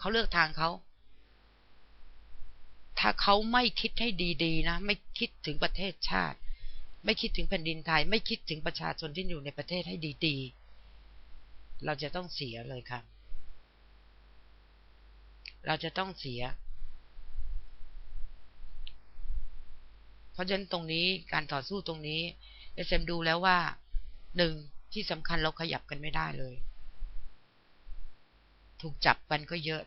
เขาเลือกทางเขาถ้าเขาไม่คิดให้ดีๆนะ ไม่คิดถึงประเทศชาติ ไม่คิดถึงแผ่นดินไทย ไม่คิดถึงประชาชนที่อยู่ในประเทศให้ดีๆ เราจะต้องเสียเลยครับเราจะต้องเสีย เพราะฉะนั้นตรงนี้การต่อสู้ตรงนี้เอเอ็มดูแล้วว่าหนึ่งที่สำคัญเราขยับกันไม่ได้เลย ถูกจับกันก็เยอะ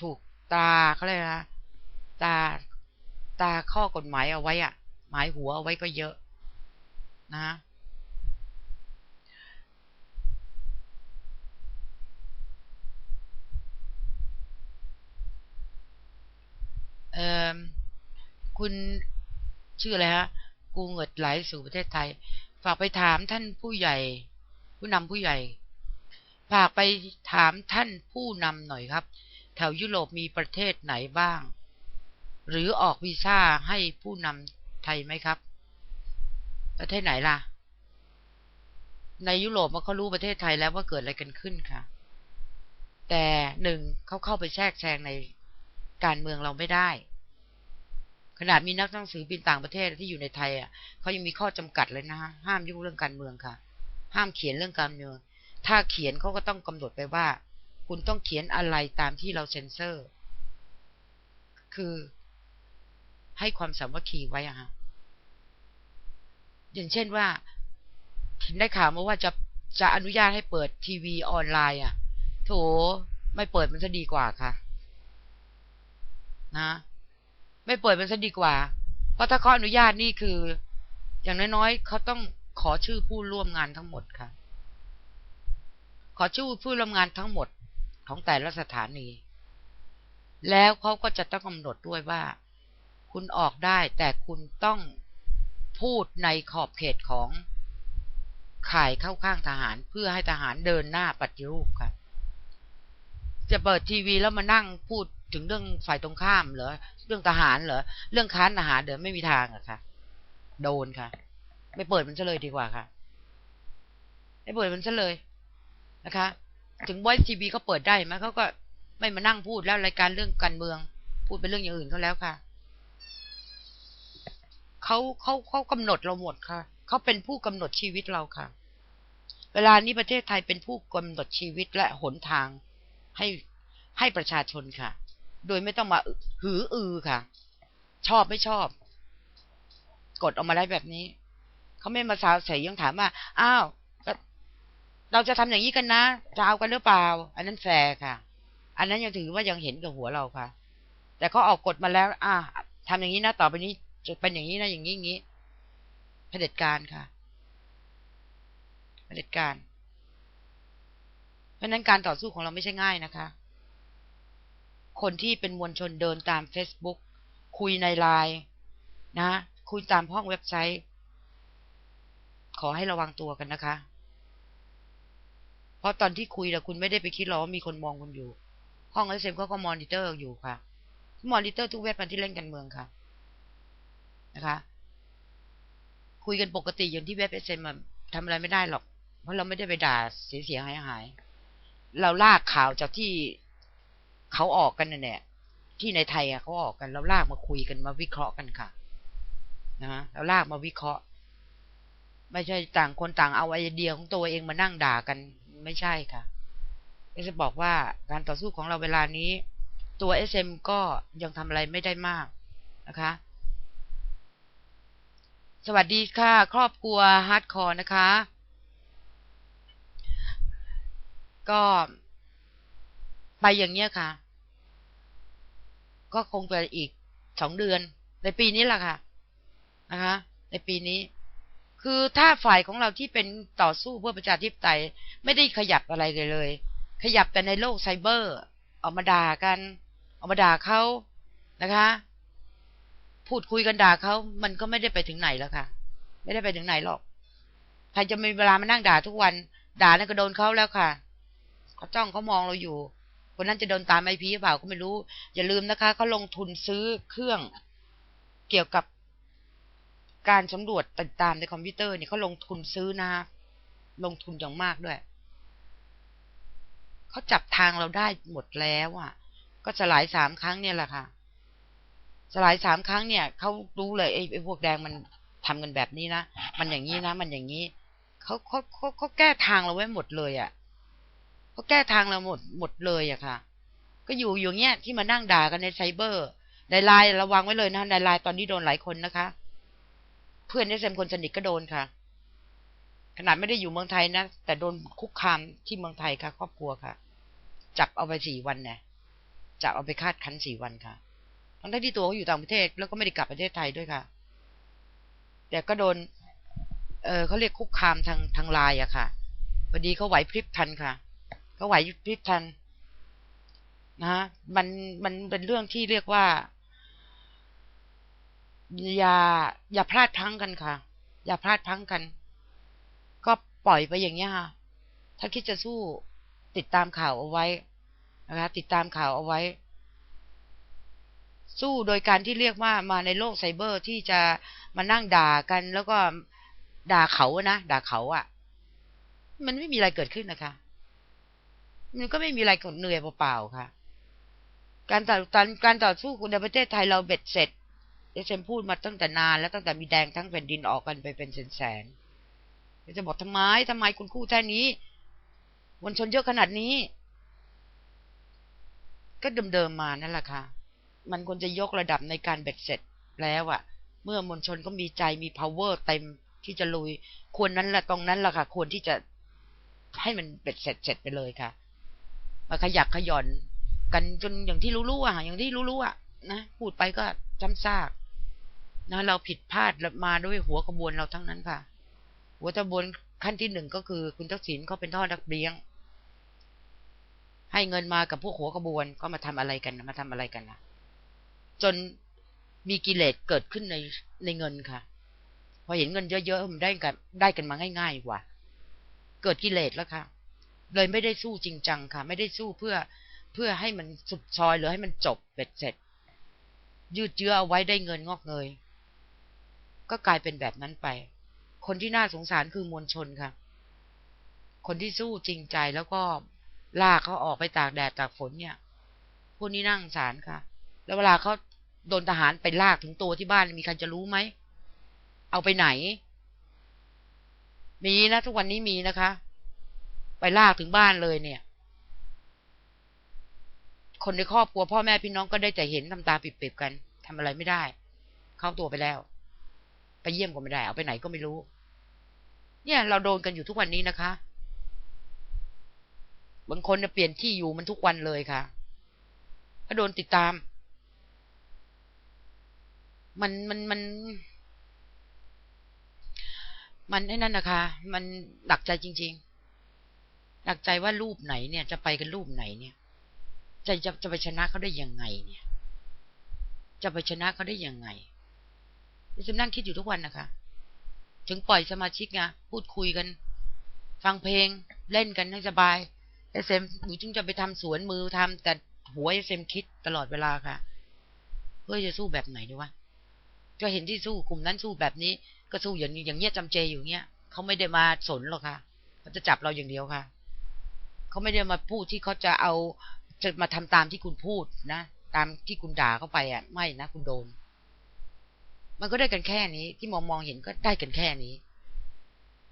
ถูกตาเขาเลยนะตาตาข้อกฎหมายเอาไว้อะหมายหัวเอาไว้ก็เยอะ นะ เออคุณชื่ออะไรฮะกูเงิดไหลสู่ประเทศไทย ฝากไปถามท่านผู้ใหญ่ ผู้นำผู้ใหญ่ ฝากไปถามท่านผู้นำหน่อยครับ แถวยุโรปมีประเทศไหนบ้าง หรือออกวีซ่าให้ผู้นำไทยไหมครับ ประเทศไหนล่ะ ในยุโรปมันเขารู้ประเทศไทยแล้วว่าเกิดอะไรกันขึ้นค่ะ แต่หนึ่งเขาเข้าไปแทรกแซงในการเมืองเราไม่ได้ ขนาดมีนักหนังสือบินต่างประเทศที่อยู่ในไทยอะเขายังมีข้อจำกัดเลยนะฮะห้ามยุ่งเรื่องการเมืองค่ะ ห้ามเขียนเรื่องการเมือง ถ้าเขียนเขาก็ต้องกำหนดไปว่า คุณต้องเขียนอะไรตามที่เราเซ็นเซอร์ คือให้ความสามัคคีไว้อะฮะอย่างเช่นว่าเห็นได้ข่าวมาว่าจะจะอนุญาตให้เปิดทีวีออนไลน์อะ โถไม่เปิดมันจะดีกว่าค่ะ นะ ไม่เปิดมันซะดีกว่า เพราะถ้าเขาอนุญาตนี่คือ อย่างน้อยๆเขาต้องขอชื่อผู้ร่วมงานทั้งหมดค่ะ ขอชื่อผู้ร่วมงานทั้งหมดของแต่ละสถานี แล้วเขาก็จะต้องกำหนดด้วยว่า คุณออกได้แต่คุณต้องพูดในขอบเขตของข่ายเข้าข้างทหารเพื่อให้ทหารเดินหน้าปฏิรูปค่ะจะเปิดทีวีแล้วมานั่งพูดถึงเรื่องฝ่ายตรงข้ามเหรอเรื่องทหารเหรอเรื่องค้านทหารเดี๋ยวไม่มีทางอะค่ะ โดนค่ะ ไม่เปิดมันซะเลยดีกว่าค่ะ ไม่เปิดมันซะเลย นะคะ ถึงไวทีวีเขาเปิดได้ไหมเขาก็ไม่มานั่งพูดแล้วรายการเรื่องการเมือง พูดเป็นเรื่องอย่างอื่นเขาแล้วค่ะเขาเขาเขากำหนดเราหมดค่ะเขาเป็นผู้กำหนดชีวิตเราค่ะ เวลานี้ประเทศไทยเป็นผู้กำหนดชีวิตและหนทางให้ให้ประชาชนค่ะ โดยไม่ต้องมาหืออือค่ะ ชอบไม่ชอบ กดออกมาได้แบบนี้เขาไม่มาสาวใส่ยังถามว่าอ้าว เราจะทำอย่างนี้กันนะจะเอากันหรือเปล่า อันนั้นแฟร์ค่ะ อันนั้นยังถือว่ายังเห็นกับหัวเราค่ะ แต่เขาออกกฎมาแล้ว อ่าทำอย่างนี้นะต่อไปนี้จะเป็นอย่างนี้นะอย่างนี้อย่างนี้เผด็จการค่ะเผด็จการ เพราะนั้นการต่อสู้ของเราไม่ใช่ง่ายนะคะ คนที่เป็นมวลชนเดินตาม Facebook คุยในไลน์นะ คุยตามห้องเว็บไซต์ ขอให้ระวังตัวกันนะคะ ราะตอนที่คุยแล้วคุณไม่ได้ไปคิดหรอกว่ามีคนมองคุณอยู่ ห้องเอสเอ็มเขาก็มอนิเตอร์อยู่ค่ะมอนิเตอร์ทุกเว็บมันที่เล่นกันเมืองค่ะนะคะ คุยกันปกติอย่างที่เว็บเอสเอ็มทำอะไรไม่ได้หรอก เพราะเราไม่ได้ไปด่าเสียเสียหายหาย เราลากข่าวจากที่เขาออกกันเนี่ยที่ในไทยอะเขาออกกัน เราลากมาคุยกันมาวิเคราะห์กันค่ะนะเราลากมาวิเคราะห์ ไม่ใช่ต่างคนต่างเอาไอเดียของตัวเองมานั่งด่ากัน ไม่ใช่ค่ะจะบอกว่าการต่อสู้ของเราเวลานี้ ตัวเอสเอ็มก็ยังทำอะไรไม่ได้มากนะคะ สวัสดีค่ะ ครอบครัวฮาร์ดคอร์นะคะ ก็ไปอย่างเนี้ยค่ะ ก็คงจะอีกสองเดือน ในปีนี้แหละค่ะนะคะ ในปีนี้ คือถ้าฝ่ายของเราที่เป็นต่อสู้เพื่อประชาธิปไตย ไม่ได้ขยับอะไรเลยเลย ขยับแต่ในโลกไซเบอร์ ออกมาด่ากันออกมาด่าเขานะคะ พูดคุยกันด่าเขามันก็ไม่ได้ไปถึงไหนแล้วค่ะ ไม่ได้ไปถึงไหนหรอกใครจะมีเวลามานั่งด่าทุกวัน ด่านั่นก็โดนเขาแล้วค่ะเขาจ้องเขามองเราอยู่คนนั้นจะโดนตามไอพีหรือเปล่าก็ไม่รู้ อย่าลืมนะคะเขาลงทุนซื้อเครื่องเกี่ยวกับ การสำรวจติดตามในคอมพิวเตอร์เนี่ยเขาลงทุนซื้อนะ ลงทุนอย่างมากด้วย เขาจับทางเราได้หมดแล้วอะ ก็สลายสามครั้งเนี่ยแหละค่ะ สลายสามครั้งเนี่ยเขารู้เลยไอ้ไอ้พวกแดงมันทำกันแบบนี้นะ มันอย่างนี้นะ มันอย่างนี้ เขาเขาเขาเขาแก้ทางเราไว้หมดเลยอะ่ะเขาแก้ทางเราหมดหมดเลยอะค่ะ ก็อยู่อยู่เงี้ยที่มานั่งด่ากันในไซเบอร์ในไลน์ระวังไว้เลยนะในไลน์ตอนนี้โดนหลายคนนะคะ เพื่อนที่เซมคนสนิทก็โดนค่ะ ขนาดไม่ได้อยู่เมืองไทยนะแต่โดนคุกคามที่เมืองไทยค่ะ ครอบครัวค่ะ จับเอาไปสี่วันเนี่ยจับเอาไปคาดคั้นสี่วันค่ะทั้งที่ตัวเขาอยู่ต่างประเทศแล้วก็ไม่ได้กลับประเทศไทยด้วยค่ะ แต่ก็โดน เออเขาเรียกคุกคามทางทางไลน์อะค่ะพอดีเขาไหวพริบทันค่ะเขาไหวพริบทันนะฮะมันมันเป็นเรื่องที่เรียกว่า อย่า อย่าพลาดพังกันค่ะ อย่าพลาดพังกัน ก็ปล่อยไปอย่างนี้ค่ะ ถ้าคิดจะสู้ติดตามข่าวเอาไว้นะคะติดตามข่าวเอาไว้ สู้โดยการที่เรียกว่ามาในโลกไซเบอร์ที่จะมานั่งด่ากัน แล้วก็ด่าเขานะด่าเขาอะ่ะ มันไม่มีอะไรเกิดขึ้นนะคะ มันก็ไม่มีอะไรกดเหนื่อยเปล่าๆค่ะ การต่อการการต่อสู้ในประเทศไทยเราเบ็ดเสร็จ เอเซมพูดมาตั้งแต่นานแล้วตั้งแต่มีแดงทั้งแผ่นดินออกกันไปเป็นแสนๆจะบอกทำไมทำไมคุณคู่แท่นี้มวลชนเยอะขนาดนี้ ก็เดิมๆมานั่นแหละค่ะ มันควรจะยกระดับในการเบ็ดเสร็จแล้วอะเมื่อมวลชนก็มีใจมี power เต็มที่จะลุย ควรนั้นแหละตรงนั้นแหละค่ะ ควรที่จะให้มันเบ็ดเสร็จเสร็จไปเลยค่ะมาขยักขย่อนกันจนอย่างที่รู้ๆอะอย่างที่รู้ๆอะนะพูดไปก็จำซาก นะเราผิดพลาดมาด้วยหัวขบวนเราทั้งนั้นค่ะ หัวขบวนขั้นที่หนึ่งก็คือ คุณทักษิณเขาเป็นท่อนักเลี้ยง ให้เงินมากับพวกหัวขบวนก็มาทำอะไรกันมาทำอะไรกันนะจนมีกิเลสเกิดขึ้นในในเงินค่ะ พอเห็นเงินเยอะๆมันได้กันได้กันมาง่ายๆกว่า เกิดกิเลสแล้วค่ะ เลยไม่ได้สู้จริงจังค่ะ ไม่ได้สู้เพื่อเพื่อให้มันสุดซอยหรือให้มันจบเบ็ดเสร็จ ยืดเยื้อเอาไว้ได้เงินงอกเงย ก็กลายเป็นแบบนั้นไป คนที่น่าสงสารคือมวลชนค่ะ คนที่สู้จริงใจแล้วก็ลากเขาออกไปตากแดดตากฝนเนี่ยพวกนี้นั่งสารค่ะ แล้วเวลาเขาโดนทหารไปลากถึงตัวที่บ้านมีใครจะรู้ไหม เอาไปไหน มีนะทุกวันนี้มีนะคะ ไปลากถึงบ้านเลยเนี่ย คนในครอบครัวพ่อแม่พี่น้องก็ได้แต่เห็นทำตาปิบๆกันทำอะไรไม่ได้ เข้าตัวไปแล้ว ไปเยี่ยมก็ไม่ได้ เอาไปไหนก็ไม่รู้ เนี่ย เราโดนกันอยู่ทุกวันนี้นะคะ บางคนเปลี่ยนที่อยู่มันทุกวันเลยค่ะก็โดนติดตาม มันมันมัน มันไอ้นั่นนะคะ มันหนักใจจริง ๆ หนักใจว่ารูปไหนเนี่ย จะไปกันรูปไหนเนี่ยจะจะจะไปชนะเขาได้ยังไงเนี่ย จะไปชนะเขาได้ยังไง ดิฉันนั่งคิดอยู่ทุกวันนะคะ ถึงปล่อยสมาชิกไงพูดคุยกัน ฟังเพลงเล่นกันให้สบายเอสเอ็มหนูจึงจะไปทำสวนมือทำแต่หัวเอสเอ็มคิดตลอดเวลาค่ะ เพื่อจะสู้แบบไหนดีวะก็เห็นที่สู้กลุ่มนั้นสู้แบบนี้ ก็สู้อย่างอย่างเงี้ยจำเจอยู่เงี้ยเขาไม่ได้มาสนหรอกค่ะเขาจะจับเราอย่างเดียวค่ะเขาไม่ได้มาพูดที่เขาจะเอาจะมาทำตามที่คุณพูดนะ ตามที่คุณด่าเข้าไปอะ ไม่นะคุณโดน มันก็ได้กันแค่นี้ ที่มองมองเห็นก็ได้กันแค่นี้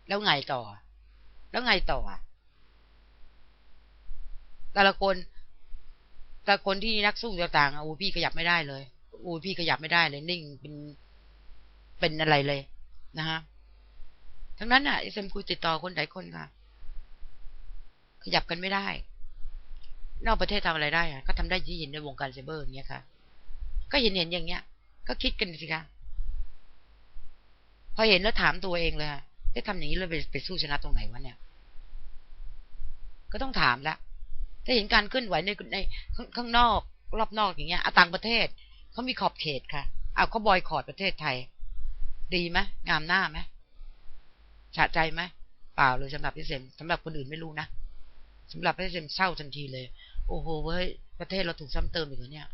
แล้วไงต่อ แล้วไงต่อแต่ละคน แต่คนที่นักสู้ต่างๆอูพี่ขยับไม่ได้เลยอูพี่ขยับไม่ได้เลยนิ่งเป็นเป็นอะไรเลยนะฮะทั้งนั้นอะเอสเอ็มคุยติดต่อคนหลายคนค่ะ ขยับกันไม่ได้ นอกประเทศทำอะไรได้อะก็ทำได้ที่เห็นในวงการไซเบอร์อย่างเงี้ยค่ะ ก็เห็นเห็นอย่างเงี้ย ก็คิดกันสิคะ พอเห็นแล้วถามตัวเองเลยค่ะจะทำอย่างนี้แล้วไปไปสู้ชนะตรงไหนวะเนี่ย ก็ต้องถามละถ้าเห็นการเคลื่อนไหวในในข้างนอกรอบนอกอย่างเงี้ยต่างประเทศเขามีขอบเขตค่ะเอาเขาบอยคอรดประเทศไทย ดีไหมงามหน้าไหมฉะใจไหมเปล่าเลยสำหรับพี่เซมสำหรับคนอื่นไม่รู้นะสำหรับพี่เซมเศร้าทันทีเลย โอ้โหเว้ยประเทศเราถูกซ้ำเติมอีกแล้วเนี่ย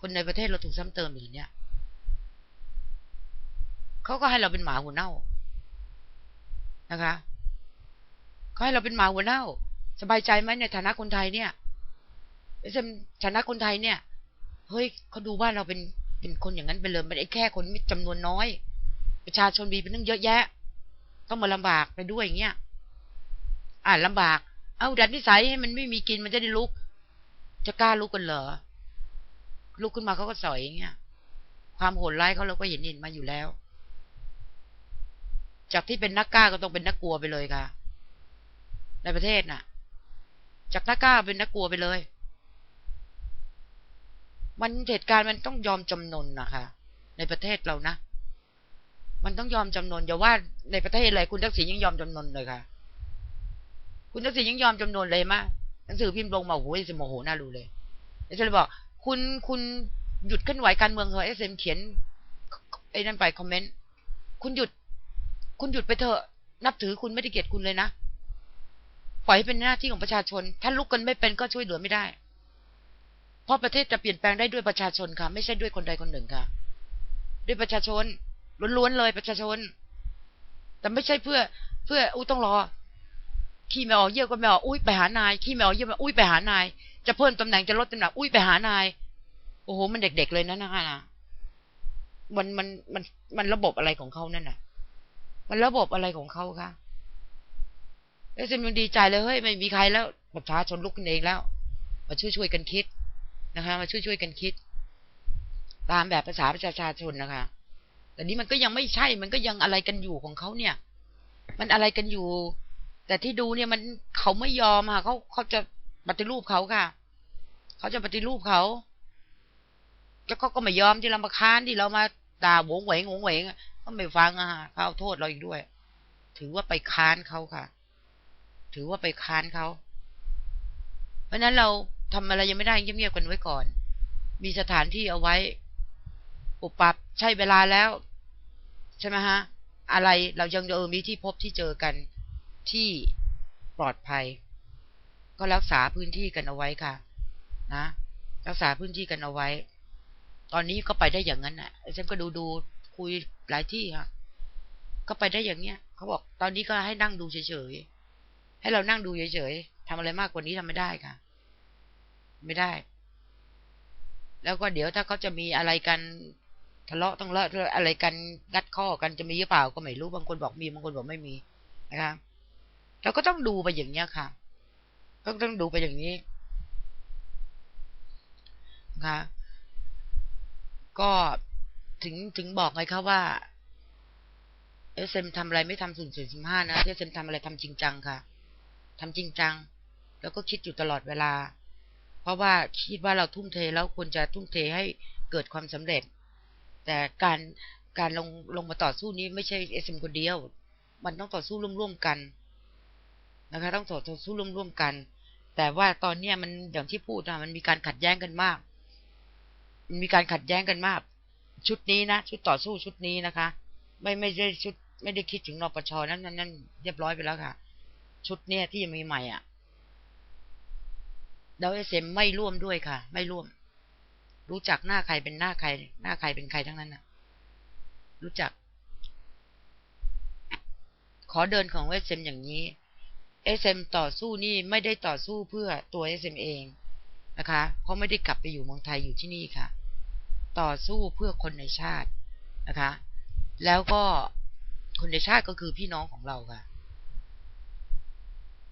คนในประเทศเราถูกซ้ำเติมอีกแล้วเนี่ย เขาก็ให้เราเป็นหมาหัวเน่านะคะเขาให้เราเป็นหมาหัวเน่า สบายใจไหมในฐานะคนไทยเนี่ยเอสเอ็มชนะคนไทยเนี่ยเฮ้ยเขาดูว่าเราเป็นเป็นคนอย่างนั้นไปเลยไม่ได้แค่คนจำนวนน้อย ประชาชนมีเป็นตั้งเยอะแยะ ต้องมาลำบากไปด้วยอย่างเงี้ยอ่าลำบาก เอาดัดนิสัยให้มันไม่มีกินมันจะได้ลุก จะกล้าลุกกันเหรอลุกขึ้นมาเขาก็สอยอย่างเงี้ยความโหดร้ายเขาเราก็เห็นเห็นมาอยู่แล้ว จากที่เป็นนักกล้าก็ต้องเป็นนักกลัวไปเลยค่ะ ในประเทศน่ะ จากนักกล้าเป็นนักกลัวไปเลย มันเหตุการณ์มันต้องยอมจำนนนะคะ ในประเทศเรานะมันต้องยอมจำนนอย่าว่าในประเทศอะไรคุณทักษิณยังยอมจำนนเลยค่ะ คุณทักษิณยังยอมจำนนเลยมะหนังสือพิมพ์ลงมาโอ้ยจะโมโหน่าดูเลยเอสเอ็มบอก คุณคุณหยุดเคลื่อนไหวการเมืองเถอะเอสเอ็มเขียนไอ้นั่นไปคอมเมนต์คุณหยุด คุณหยุดไปเถอะ นับถือคุณไม่ได้เกลียดคุณเลยนะ ปล่อยให้เป็นหน้าที่ของประชาชน ถ้าลุกกันไม่เป็นก็ช่วยเหลือไม่ได้ เพราะประเทศจะเปลี่ยนแปลงได้ด้วยประชาชนค่ะ ไม่ใช่ด้วยคนใดคนหนึ่งค่ะ ด้วยประชาชนล้วนๆเลยประชาชน แต่ไม่ใช่เพื่อ เพื่ออู้ต้องรอ ขี้ไม่ออกเยี่ยวก็ไม่ออกอุ้ยไปหานายขี้ไม่ออกเยี่ยวอุ้ยไปหานาย จะเพิ่มตำแหน่งจะลดตำแหน่งอุ้ยไปหานาย โอ้โหมันเด็กๆเลยนะนะคะนะมันมันมันมันระบบอะไรของเขานั่นน่ะ มันระบบอะไรของเขาคะเอสเอ็มยังดีใจเลยเฮ้ยไม่มีใครแล้วประชาชนลุกขึ้นเองแล้ว มาช่วยช่วยกันคิดนะคะ มาช่วยช่วยกันคิด ตามแบบภาษาประชาชนนะคะ แต่นี้มันก็ยังไม่ใช่ มันก็ยังอะไรกันอยู่ของเขาเนี่ย มันอะไรกันอยู่ แต่ที่ดูเนี่ยมันเขาไม่ยอมค่ะเขาเขาจะปฏิรูปเขาค่ะ เขาจะปฏิรูปเขาแล้วเขาก็ไม่ยอมที่เรามาค้านที่เรามาด่าโวงเหวงโวงเหวง ก็ไม่ฟังอะเขาโทษเราอีกด้วย ถือว่าไปค้านเขาค่ะ ถือว่าไปค้านเขาเพราะนั้นเราทำอะไรยังไม่ได้เงียบๆกันไว้ก่อน มีสถานที่เอาไว้ปุบปับใช่เวลาแล้ว ใช่ไหมฮะ อะไรเรายังเออมีที่พบที่เจอกันที่ปลอดภัย ก็รักษาพื้นที่กันเอาไว้ค่ะ นะ รักษาพื้นที่กันเอาไว้ ตอนนี้ก็ไปได้อย่างนั้นน่ะฉันก็ดูดู คุยหลายที่ค่ะ ก็ไปได้อย่างเนี้ยเขาบอกตอนนี้ก็ให้นั่งดูเฉยๆให้เรานั่งดูเฉยๆทำอะไรมากกว่านี้ทำไม่ได้ค่ะ ไม่ได้ แล้วก็เดี๋ยวถ้าเขาจะมีอะไรกันทะเลาะต้องเลาะอะไรกันงัดข้อกันจะมีหรือเปล่าก็ไม่รู้บางคนบอกมีบางคนบอกไม่มีนะคะเราก็ต้องดูไปอย่างเนี้ยค่ะต้องต้องดูไปอย่างนี้นะคะก็ ถึงถึงบอกไงครับว่าเอสเอ็มทำอะไรไม่ทำศูนย์ศูนย์สิบห้านะเอสเอ็มทำอะไรทำจริงจังค่ะทำจริงจัง แล้วก็คิดอยู่ตลอดเวลา เพราะว่าคิดว่าเราทุ่มเทแล้วควรจะทุ่มเทให้เกิดความสำเร็จ แต่การการลงลงมาต่อสู้นี้ไม่ใช่เอสเอ็มคนเดียว มันต้องต่อสู้ร่วมๆกันนะคะ ต้องต่อสู้ร่วมๆกัน แต่ว่าตอนเนี้ยมันอย่างที่พูดนะมันมีการขัดแย้งกันมาก มันมีการขัดแย้งกันมาก ชุดนี้นะชุดต่อสู้ชุดนี้นะคะ ไม่ไม่ได้ชุด ไม่ได้คิดถึงนปชนั่นนั่นนั่นเรียบร้อยไปแล้วค่ะ ชุดเนี้ยที่ยังมีใหม่อะดาวเอสเอ็มไม่ร่วมด้วยค่ะ ไม่ร่วม รู้จักหน้าใครเป็นหน้าใคร หน้าใครเป็นใครทั้งนั้นนะรู้จัก ขอเดินของเอสเอ็มอย่างนี้เอสเอ็มต่อสู้นี่ไม่ได้ต่อสู้เพื่อตัวเอสเอ็มเองนะคะ เพราะไม่ได้กลับไปอยู่เมืองไทยอยู่ที่นี่ค่ะ ต่อสู้เพื่อคนในชาตินะคะ แล้วก็คนในชาติก็คือพี่น้องของเราค่ะ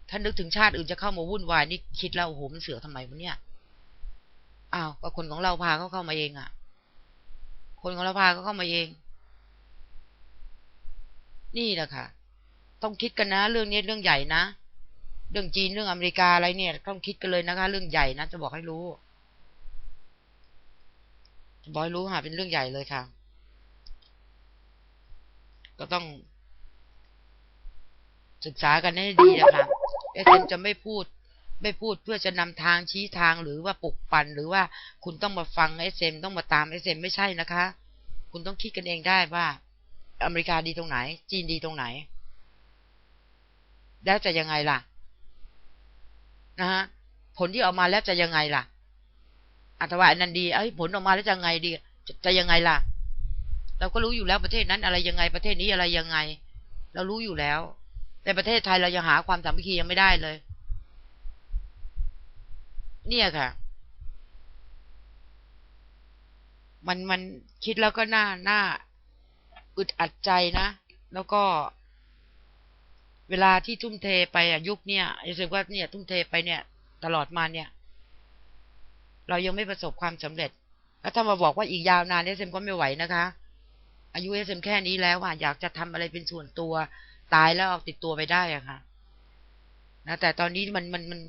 ท่านนึกถึงชาติอื่นจะเข้ามาวุ่นวายนี่คิดแล้วโอ้โหมันเสือทำไมวะเนี่ยอ้าวก็คนของเราพาเขาเข้ามาเองอะ่ะ คนของเราพาเขาเข้ามาเอง นี่แหละค่ะ ต้องคิดกันนะ เรื่องนี้เรื่องใหญ่นะ เรื่องจีนเรื่องอเมริกาอะไรเนี่ย ต้องคิดกันเลยนะคะ เรื่องใหญ่นะจะบอกให้รู้ บอกให้รู้ค่ะเป็นเรื่องใหญ่เลยค่ะ ก็ต้อง ศึกษากันให้ดีนะคะเอเซนจะไม่พูด ไม่พูดเพื่อจะนำทางชี้ทางหรือว่าปลุกปั่นหรือว่าคุณต้องมาฟังเอเซมต้องมาตามเอเซมไม่ใช่นะคะ คุณต้องคิดกันเองได้ว่า อเมริกาดีตรงไหน จีนดีตรงไหน แล้วจะยังไงล่ะ นะฮะผลที่ออกมาแล้วจะยังไงล่ะ อัตวาอันนั้นดีเอ้ยผลออกมาแล้วจะไงดี จะยังไงล่ะ เราก็รู้อยู่แล้วประเทศนั้นอะไรยังไงประเทศนี้อะไรยังไง เรารู้อยู่แล้ว แต่ประเทศไทยเรายังหาความสามัคคียังไม่ได้เลย เนี่ยค่ะ มันมันคิดแล้วก็น่าหน้าอึดอัดใจนะ แล้วก็ เวลาที่ทุ่มเทไปอะยุคเนี่ยรู้สึกว่าเนี่ย ทุ่มเทไปเนี่ย ตลอดมาเนี่ย เรายังไม่ประสบความสำเร็จ แล้วถ้ามาบอกว่าอีกยาวนานเอสเอ็มก็ไม่ไหวนะคะ อายุเอสเอ็มแค่นี้แล้วอะอยากจะทำอะไรเป็นส่วนตัว ตายแล้วเอาติดตัวไปได้อะค่ะนะแต่ตอนนี้มันมันมัน